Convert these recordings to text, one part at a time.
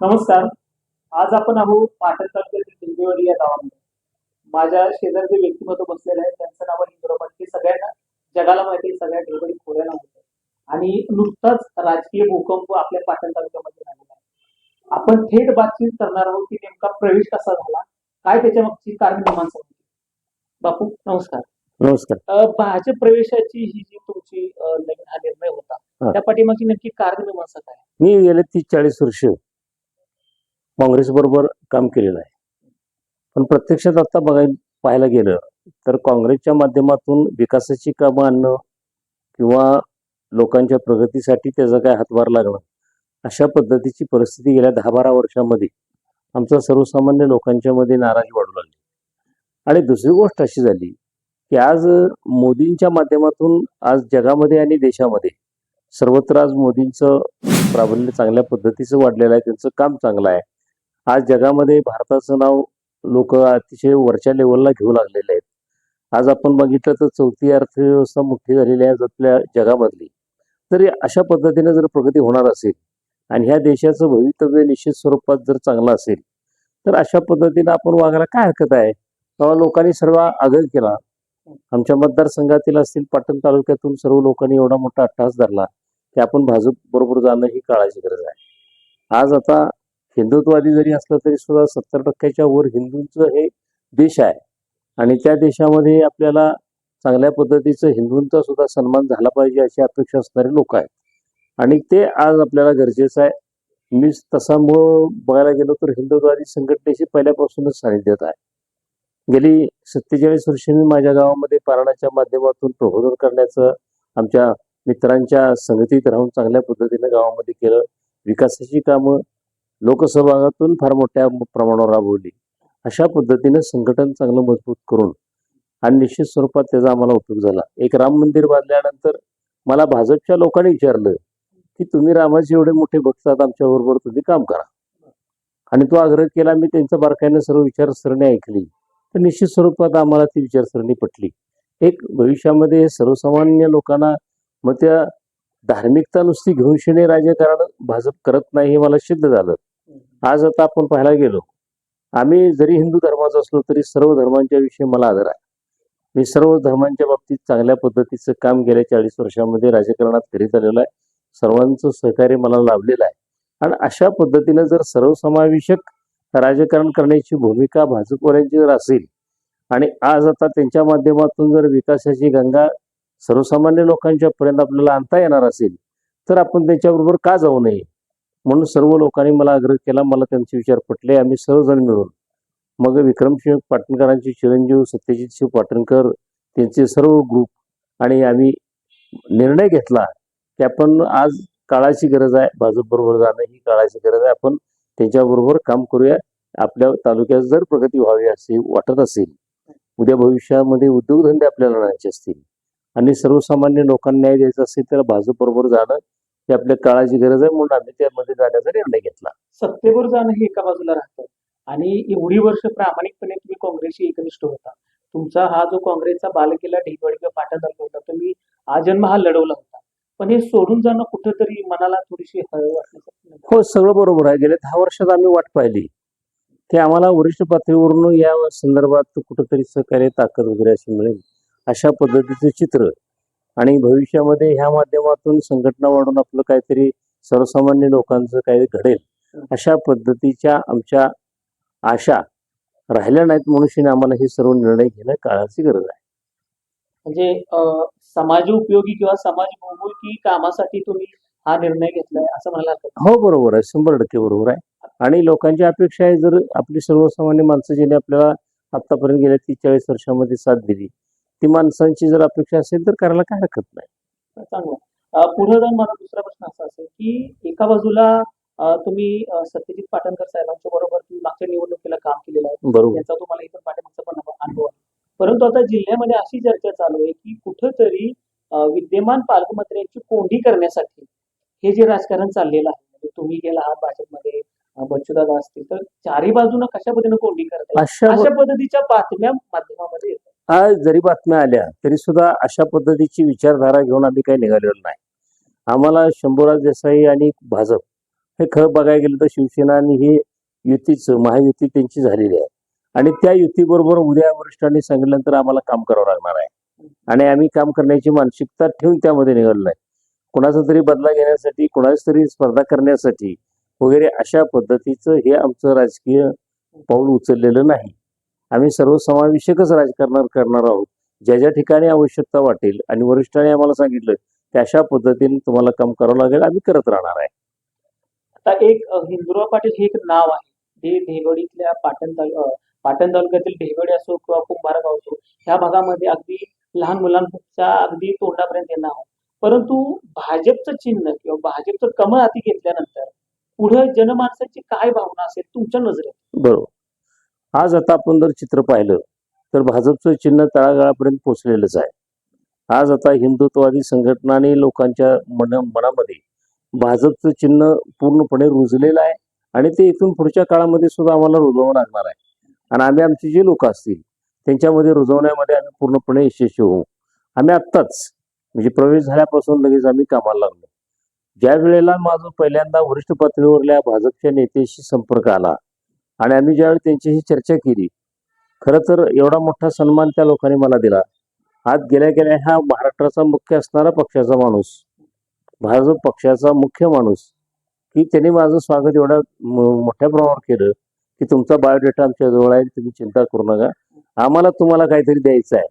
नमस्कार. आज आपण आहोत पाटण तालुक्यातील हिंगेवाडी या गावामध्ये. माझ्या शेजारचे व्यक्तिमत्व बसलेले आहे त्यांचं नाव इंद्र पाटील हे सगळ्यांना जगाला माहिती सगळ्या गडबडी खोऱ्याला माहिती आणि नुकताच राजकीय भूकंप आपल्या पाटण तालुक्यामध्ये झालेला आहे. आपण थेट बातचीत करणार आहोत की नेमका प्रवेश कसा झाला काय त्याच्या मागची कारण मीमांसा होती बापू नमस्कार. नमस्कार. भाजप प्रवेशाची ही जी तुमची नवीन हा निर्णय होता. त्या पाठीमागची नक्की कारण मीमांसा काय मी गेले तीस चाळीस वर्ष काँग्रेसबरोबर काम केलेलं आहे. पण प्रत्यक्षात आता बघायला पाहायला गेलं तर काँग्रेसच्या माध्यमातून विकासाची कामं आणणं किंवा लोकांच्या प्रगतीसाठी त्याचा काय हातभार लागणं अशा पद्धतीची परिस्थिती गेल्या दहा बारा वर्षामध्ये आमचा सर्वसामान्य लोकांच्या मध्ये नाराजी वाढू लागली. आणि दुसरी गोष्ट अशी झाली की आज मोदींच्या माध्यमातून आज जगामध्ये आणि देशामध्ये सर्वत्र आज मोदींचं प्राबल्य चांगल्या पद्धतीचं वाढलेलं आहे त्यांचं काम चांगलं आहे. आज जगामध्ये भारताचं नाव लोक अतिशय वरच्या लेवलला घेऊ लागलेले आहेत. आज आपण बघितलं तर चौथी अर्थव्यवस्था मोठी झालेली आहे आपल्या जगामधली. तरी अशा पद्धतीने जर प्रगती होणार असेल आणि ह्या देशाचं भवितव्य निश्चित स्वरूपात जर चांगलं असेल तर अशा पद्धतीने आपण वागायला काय हरकत आहे? तेव्हा लोकांनी सर्व आग्रह केला. आमच्या मतदारसंघातील असतील पाटण तालुक्यातून सर्व लोकांनी एवढा मोठा अट्टहास धरला की आपण भाजप बरोबर जाणं ही काळाची गरज आहे. आज आता हिंदुत्ववादी जरी असलं तरी सुद्धा सत्तर टक्क्याच्या वर हिंदूंचं हे देश आहे. आणि त्या देशामध्ये आपल्याला चांगल्या पद्धतीचं हिंदूंचा सुद्धा सन्मान झाला पाहिजे अशी अपेक्षा असणारे लोक आहेत. आणि ते आज आपल्याला गरजेचं आहे. मी तसा मूळ बघायला गेलो तर हिंदुत्ववादी संघटनेशी पहिल्यापासूनच सानिध्यात आहे. गेली सत्तेचाळीस वर्षे मी माझ्या गावामध्ये पारणाच्या माध्यमातून प्रबोधन करण्याचं आमच्या मित्रांच्या संगतीत राहून चांगल्या पद्धतीने गावामध्ये केलं. विकासाची कामं लोकसहभागातून फार मोठ्या प्रमाणावर राबवली. अशा पद्धतीने संघटन चांगलं मजबूत करून आणि निश्चित स्वरूपात त्याचा आम्हाला उपयोग झाला. एक राम मंदिर बांधल्यानंतर मला भाजपच्या लोकांनी विचारलं की तुम्ही रामाचे एवढे मोठे भक्त आहात आमच्या बरोबर तुम्ही काम करा. आणि तो आग्रह केला मी त्यांच्या बारकाईने सर्व विचारसरणी ऐकली. तर निश्चित स्वरूपात आम्हाला ती विचारसरणी पटली. एक भविष्यामध्ये सर्वसामान्य लोकांना मग त्या धार्मिकता नुसती घेऊन शिणे राजकारण भाजप करत नाही हे मला सिद्ध झालं. आज आता आपण पाहायला गेलो आम्ही जरी हिंदू धर्माचा असलो तरी सर्व धर्मांच्या विषयी मला आदर आहे. मी सर्व धर्मांच्या बाबतीत चांगल्या पद्धतीचं काम गेल्या चाळीस वर्षामध्ये राजकारणात करीत आलेलं आहे. सर्वांचं सहकार्य मला लाभलेलं आहे. आणि अशा पद्धतीनं जर सर्वसमावेशक राजकारण करण्याची भूमिका भाजपवाल्यांची जर असेल आणि आज आता त्यांच्या माध्यमातून जर विकासाची गंगा सर्वसामान्य लोकांच्या पर्यंत आपल्याला आणता येणार असेल तर आपण त्यांच्याबरोबर का जाऊ नये? म्हणून सर्व लोकांनी मला आग्रह केला मला त्यांचे विचार पटले आम्ही सर्वजण मिळून. मग विक्रमसिंह पाटणकरांचे चिरंजीव सत्यजित शिव पाटणकर त्यांचे सर्व ग्रुप आणि आम्ही निर्णय घेतला की आपण आज काळाची गरज आहे भाजपबरोबर जाणं ही काळाची गरज आहे आपण त्यांच्याबरोबर काम करूया. आपल्या तालुक्यात जर प्रगती व्हावी असे वाटत असेल उद्या भविष्यामध्ये उद्योगधंदे आपल्याला आणायचे असतील आणि सर्वसामान्य लोकांना न्याय द्यायचा असेल तर भाजपबरोबर जाणं ही आपल्या काळाची गरज आहे म्हणून आम्ही त्यामध्ये जाण्याचा निर्णय घेतला. सत्तेवर जाणं हे एका बाजूला राहतं. आणि एवढी वर्ष प्रामाणिकपणे तुम्ही काँग्रेसशी एकनिष्ठ होता. तुमचा हा जो काँग्रेसचा ढेकवाडी किंवा पाटा तालुका होता तुम्ही आजन्म हा लढवला होता. पण हे सोडून जाणं कुठंतरी मनाला थोडीशी हळ वाटण्यासारखी हो सगळं बरोबर आहे. गेल्या दहा वर्षात आम्ही वाट पाहिली. की आम्हाला वरिष्ठ पातळीवरून या संदर्भात कुठंतरी सहकार्य ताकद वगैरे अशी मिळेल. अशा पद्धतीचे चित्र आणि भविष्यामध्ये ह्या माध्यमातून संघटना वाढून आपलं काहीतरी सर्वसामान्य लोकांचं काही घडेल अशा पद्धतीच्या आमच्या आशा राहिल्या नाहीत म्हणून आम्हाला हे सर्व निर्णय घेणं काळाची गरज आहे. म्हणजे समाज उपयोगी किंवा समाज बहुमुखी कामासाठी तुम्ही हा निर्णय घेतलाय असं नाही. हो बरोबर आहे. शंभर टक्के बरोबर आहे. आणि लोकांची अपेक्षा आहे जर आपली सर्वसामान्य माणसं ज्यांनी आपल्याला आतापर्यंत गेल्या तीस चाळीस वर्षामध्ये साथ दिली ती माणसांची जर अपेक्षा असेल तर करायला काय हरकत नाही. चांगलं पुढे जाऊन माझा दुसरा प्रश्न असा असेल की एका बाजूला तुम्ही सत्यजित पाटणकर साहेबांच्या बरोबर तुम्ही मागच्या निवडणुकीला काम केलेलं आहे. बरोबर. त्यांचा तुम्हाला इतर पाठिंबाचा पण अनुभव आहे. परंतु आता जिल्ह्यामध्ये अशी चर्चा चालू आहे की कुठंतरी विद्यमान पालकमंत्र्यांची कोंडी करण्यासाठी हे जे राजकारण चाललेलं आहे म्हणजे तुम्ही गेला आहात भाजपमध्ये बच्चूदादा असतील तर चारी बाजूनं कशा पद्धतीने कोंडी करताय? अशा अशा पद्धतीच्या बातम्या माध्यमामध्ये येतात. आज जरी बातम्या आल्या तरी सुद्धा अशा पद्धतीची विचारधारा घेऊन आम्ही काही निघालेलो नाही. आम्हाला शंभूराज देसाई आणि भाजप हे खरं बघायला गेलं तर शिवसेना आणि हे युतीच महायुती त्यांची झालेली आहे. आणि त्या युतीबरोबर उद्या वरिष्ठांनी सांगितल्यानंतर आम्हाला काम करावं लागणार आहे. आणि आम्ही काम करण्याची मानसिकता ठेवून त्यामध्ये निघालो आहे कोणाचा तरी बदला घेण्यासाठी कोणाची तरी स्पर्धा करण्यासाठी वगैरे अशा पद्धतीचं हे आमचं राजकीय पाऊल उचललेलं नाही. आम्ही सर्वसमावेशकच राजकारण करणार आहोत. ज्या ज्या ठिकाणी आवश्यकता वाटेल आणि वरिष्ठांनी आम्हाला सांगितलं अशा पद्धतीने तुम्हाला काम करावं लागेल आम्ही करत राहणार आहे. आता एक हिंदुराव पाटील हे एक नाव आहे. ते देवडीतल्या पाटण पाटण तालुक्यातील देवडी असो किंवा कुंभारगाव असो ह्या भागामध्ये अगदी लहान मुलांच्या अगदी तोंडापर्यंत हे नाव परंतु भाजपचं चिन्ह किंवा भाजपचं कमळ हाती घेतल्यानंतर पुढे जनमानसाची काय भावना असेल तुमच्या नजरेत? बरोबर. आज आता आपण जर चित्र पाहिलं तर भाजपचं चिन्ह तळागाळापर्यंत पोहोचलेलंच आहे. आज आता हिंदुत्ववादी संघटनाने लोकांच्या मन मनामध्ये भाजपचं चिन्ह पूर्णपणे रुजलेलं आहे आणि ते इथून पुढच्या काळामध्ये सुद्धा आम्हाला रुजवावं लागणार आहे. आणि आम्ही आमचे जे लोक असतील त्यांच्यामध्ये रुजवण्यामध्ये आम्ही पूर्णपणे यशस्वी होऊ. आम्ही आत्ताच म्हणजे प्रवेश झाल्यापासून लगेच आम्ही कामाला लागलो. ज्या वेळेला माझं पहिल्यांदा वरिष्ठ पातळीवरल्या भाजपच्या नेत्याशी संपर्क आला आणि आम्ही ज्यावेळी त्यांच्याशी चर्चा केली खरं तर एवढा मोठा सन्मान त्या लोकांनी मला दिला. आज गेल्या गेल्या हा महाराष्ट्राचा मुख्य असणारा पक्षाचा माणूस भाजप पक्षाचा मुख्य माणूस की त्यांनी माझं स्वागत एवढ्या मोठ्या प्रमाणावर केलं की तुमचा बायोडेटा आमच्या जवळ आहे तुम्ही चिंता करू नका. आम्हाला तुम्हाला काहीतरी द्यायचं आहे.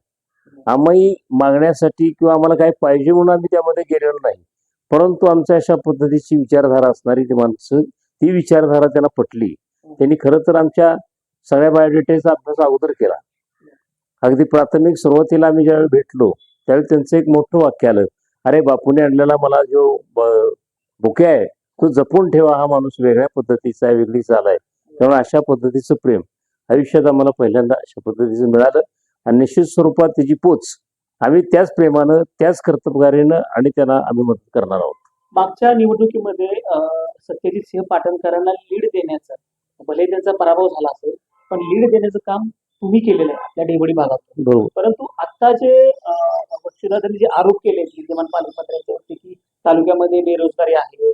आम्ही मागण्यासाठी किंवा आम्हाला काय पाहिजे म्हणून आम्ही त्यामध्ये गेलेलो नाही. परंतु आमच्या अशा पद्धतीची विचारधारा असणारी ती माणसं ती विचारधारा त्यांना पटली. त्यांनी खरं तर आमच्या सगळ्या बायोडेटाचा अभ्यास अगोदर केला. अगदी प्राथमिक सुरुवातीला आम्ही ज्यावेळी भेटलो त्यावेळी त्यांचं एक मोठं वाक्य आलं अरे बापूने आणलेला मला जो बुके आहे तो जपून ठेवा हा माणूस वेगळ्या पद्धतीचा आहे वेगळी चाल आहे. त्यामुळे अशा पद्धतीचं प्रेम आयुष्यात आम्हाला पहिल्यांदा अशा पद्धतीचं मिळालं आणि निश्चित स्वरूपात त्याची पोच आम्ही त्याच प्रेमानं त्याच कर्तबगारीनं आणि त्यांना आम्ही मदत करणार आहोत. मागच्या निवडणुकीमध्ये सत्यजित सिंह पाटणकरांना लीड देण्याचं भले त्यांचा पराभव झाला असेल पण लीड देण्याचं काम तुम्ही केलेलं आहे आपल्या डेबडी भागात. बरोबर. परंतु आता जे बच्चूदादांनी जे आरोप केले विद्यमान पालकमंत्र्यांच्यावरती की तालुक्यामध्ये बेरोजगारी आहे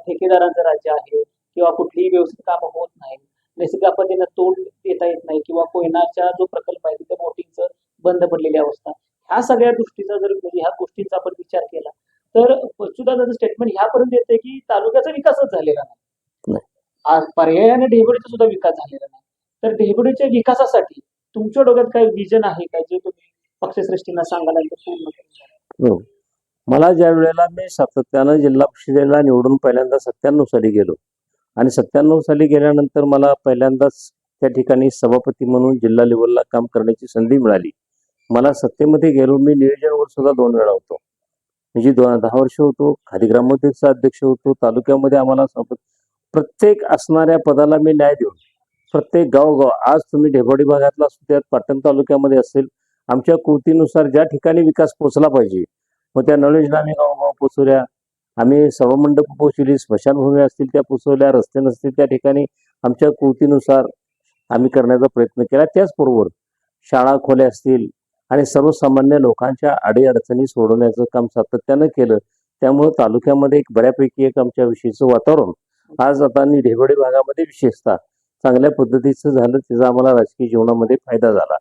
ठेकेदारांचं राज्य आहे किंवा कुठलीही व्यवस्थित कामं होत नाही नैसर्गिक आपत्तींना तोंड देता येत नाही किंवा कोयनाचा जो प्रकल्प आहे तिथे बोटिंगचं बंद पडलेली अवस्था. ह्या सगळ्या दृष्टीचा जर म्हणजे ह्या गोष्टींचा आपण विचार केला तर बच्चूदादाचं स्टेटमेंट ह्यापर्यंत येते की तालुक्याचा विकासच झालेला नाही. पर्यायाने डेहगडीचा सुद्धा विकास झालेला नाही. तर डेहगडीच्या विकासासाठी तुमच्या डोक्यात काही विजन आहे का? जे तुम्ही पक्षश्रेष्ठींना सांगायला पूर्ण हो. मला ज्या वेळेला मी सातत्यानं जिल्हा परिषदेला निवडून पहिल्यांदा सत्त्याण्णव साली गेलो आणि सत्त्याण्णव साली गेल्यानंतर मला पहिल्यांदाच त्या ठिकाणी सभापती म्हणून जिल्हा लेवलला काम करण्याची संधी मिळाली. मला सत्तेमध्ये गेलो मी नियोजनवर सुद्धा दोन वेळा होतो. म्हणजे दहा वर्ष होतो खादी ग्रामोद्योगचा अध्यक्ष होतो तालुक्यामध्ये आम्हाला सभापती प्रत्येक असणाऱ्या पदाला मी न्याय देऊन प्रत्येक गावोगाव आज तुम्ही ढेबोडी भागातला असू द्यात पाटण तालुक्यामध्ये असेल आमच्या कृतीनुसार ज्या ठिकाणी विकास पोचला पाहिजे मग त्या नळयोजना आम्ही गावोगाव पोचवल्या. आम्ही सभामंडप पोचवली स्मशानभूमी असतील त्या पोचवल्या रस्ते नसतील त्या ठिकाणी आमच्या कृतीनुसार आम्ही करण्याचा प्रयत्न केला. त्याचबरोबर शाळा खोल्या असतील आणि सर्वसामान्य लोकांच्या अडीअडचणी सोडवण्याचं काम सातत्यानं केलं. त्यामुळं तालुक्यामध्ये एक बऱ्यापैकी एक आमच्या विषयीचं वातावरण आज आता आणि भागामध्ये विशेषतः चांगल्या पद्धतीचं झालं त्याचा आम्हाला राजकीय जीवनामध्ये फायदा झाला.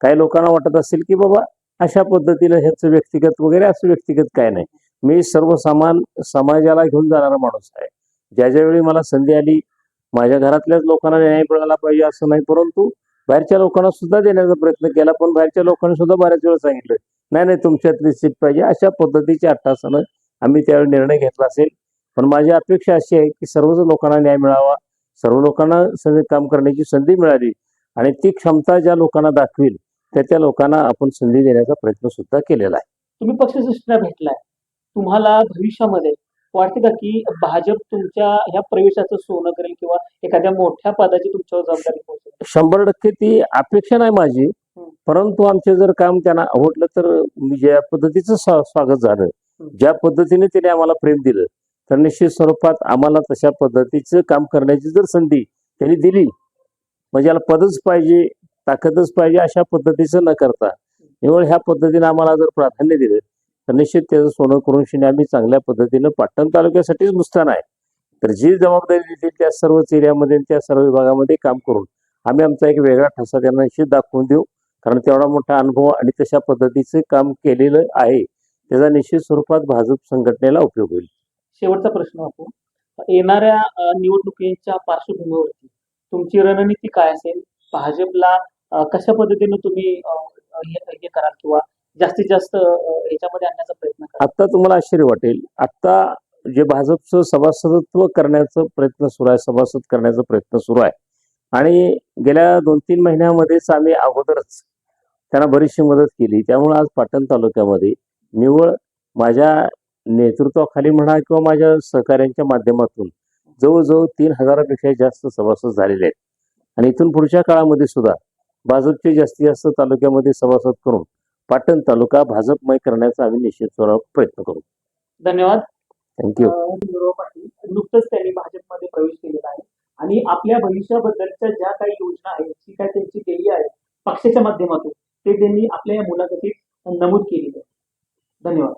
काही लोकांना वाटत असेल की बाबा अशा पद्धतीला ह्याचं व्यक्तिगत वगैरे असं व्यक्तिगत काय नाही. मी सर्वसामान समाजाला घेऊन जाणारा माणूस आहे. ज्या ज्या वेळी मला संधी आली माझ्या घरातल्याच लोकांना न्याय मिळाला पाहिजे असं नाही परंतु बाहेरच्या लोकांना सुद्धा देण्याचा प्रयत्न केला पण बाहेरच्या लोकांनी सुद्धा बऱ्याच वेळा सांगितलं नाही नाही तुमच्यातली सीट पाहिजे. अशा पद्धतीच्या अट्टासानं आम्ही त्यावेळी निर्णय घेतला असेल. पण माझी अपेक्षा अशी आहे की सर्वच लोकांना न्याय मिळावा सर्व लोकांना काम करण्याची संधी मिळाली आणि ती क्षमता ज्या लोकांना दाखवील त्या त्या लोकांना आपण संधी देण्याचा प्रयत्न सुद्धा केलेला आहे. तुम्ही पक्षश्रेष्ठींना भेटलाय. तुम्हाला भविष्यामध्ये वाटते का की भाजप तुमच्या ह्या प्रवेशाचं सोनं करेल किंवा एखाद्या मोठ्या पदाची तुमच्यावर जबाबदारी शंभर टक्के ती अपेक्षा नाही माझी. परंतु आमचे जर काम त्यांना आवडलं तर मी ज्या पद्धतीचं स्वा- स्वागत झालं ज्या पद्धतीने त्याने आम्हाला प्रेम दिलं तर निश्चित स्वरूपात आम्हाला तशा पद्धतीचं काम करण्याची जर संधी त्यांनी दिली म्हणजे याला पदच पाहिजे ताकदच पाहिजे अशा पद्धतीचं न करता निवळ ह्या पद्धतीने आम्हाला जर प्राधान्य दिलं तर निश्चित त्याचं सोनं करून शिणे आम्ही चांगल्या पद्धतीनं पाटण तालुक्यासाठीच नुसतं आहे. तर जी जबाबदारी दिली त्या सर्वच एरियामध्ये त्या सर्व विभागामध्ये काम करून आम्ही आमचा एक वेगळा ठसा त्यांना निश्चित दाखवून देऊ कारण तेवढा मोठा अनुभव आणि तशा पद्धतीचं काम केलेलं आहे त्याचा निश्चित स्वरूपात भाजप संघटनेला उपयोग होईल. शेवटचा प्रश्न होतो येणाऱ्या निवडणुकीच्या पार्श्वभूमीवरती तुमची रणनीती काय असेल? भाजपला कशा पद्धतीने तुम्ही हे हे कराल किंवा जास्तीत जास्त याच्यामध्ये आणण्याचा प्रयत्न करा आता तुम्हाला आश्चर्य वाटेल. आता जे भाजपचं सभासदत्व करण्याचा प्रयत्न सुरू आहे सभासद करण्याचा प्रयत्न सुरू आहे. आणि गेल्या दोन तीन महिन्यामध्येच आम्ही अगोदरच त्यांना बरीचशी मदत केली. त्यामुळे आज पाटण तालुक्यामध्ये निव्वळ माझ्या नेतृत्वाखाली म्हणा किंवा माझ्या सहकार्यांच्या माध्यमातून जवळजवळ तीन हजारापेक्षा जास्त सभासद झालेले आहेत. आणि इथून पुढच्या काळामध्ये सुद्धा भाजपचे जास्तीत जास्त तालुक्यामध्ये सभासद करून पाटण तालुका भाजपमय करण्याचा आम्ही निश्चित प्रयत्न करू. धन्यवाद. थँक्यू नुकतंच त्यांनी भाजपमध्ये प्रवेश केलेला आहे. आणि आपल्या भविष्याबद्दलच्या ज्या काही योजना आहेत जी काय त्यांची केली आहे पक्षाच्या माध्यमातून ते त्यांनी आपल्या या मुलाखतीत नमूद केलेली आहे धन्यवाद.